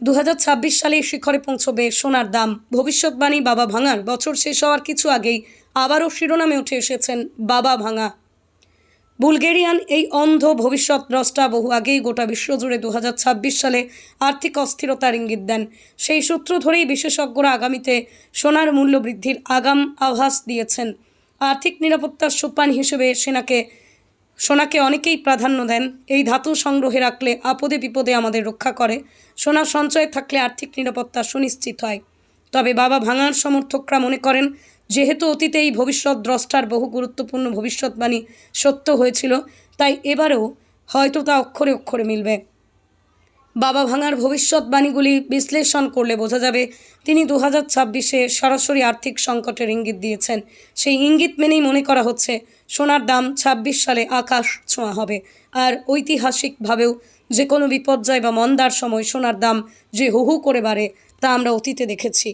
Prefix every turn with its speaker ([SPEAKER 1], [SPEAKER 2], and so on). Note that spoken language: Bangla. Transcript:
[SPEAKER 1] দু সালে শিখরে পৌঁছবে সোনার দাম। ভবিষ্যৎবাণী বাবা ভাঙার বছর শেষ হওয়ার কিছু আগেই আবারও শিরোনামে উঠে এসেছেন বাবা ভাঙা। বুলগেরিয়ান এই অন্ধ ভবিষ্যৎ দ্রষ্টা বহু আগেই গোটা বিশ্বজুড়ে দু হাজার ছাব্বিশ সালে আর্থিক অস্থিরতার ইঙ্গিত দেন। সেই সূত্র ধরেই বিশেষজ্ঞরা আগামীতে সোনার মূল্য বৃদ্ধির আগাম আভাস দিয়েছেন। আর্থিক নিরাপত্তার সোপান হিসেবে সেনাকে সোনাকে অনেকেই প্রাধান্য দেন। এই ধাতু সংগ্রহে রাখলে আপদে বিপদে আমাদের রক্ষা করে। সোনা সঞ্চয় থাকলে আর্থিক নিরাপত্তা সুনিশ্চিত হয়। তবে বাবা ভাঙার সমর্থকরা মনে করেন, যেহেতু অতীতে এই ভবিষ্যৎ দ্রষ্টার বহু গুরুত্বপূর্ণ ভবিষ্যৎবাণী সত্য হয়েছিল, তাই এবারেও হয়তো তা অক্ষরে অক্ষরে মিলবে। বাবা ভাঙার ভবিষ্যৎবাণীগুলি বিশ্লেষণ করলে বোঝা যাবে তিনি দু হাজার ছাব্বিশে সরাসরি আর্থিক সংকটের ইঙ্গিত দিয়েছেন। সেই ইঙ্গিত মেনেই মনে করা হচ্ছে, সোনার দাম ছাব্বিশ সালে আকাশ ছোঁয়া হবে। আর ঐতিহাসিকভাবেও যে কোনো বিপর্যয় বা মন্দার সময় সোনার দাম যে হুহু করে বাড়ে, তা আমরা অতীতে দেখেছি।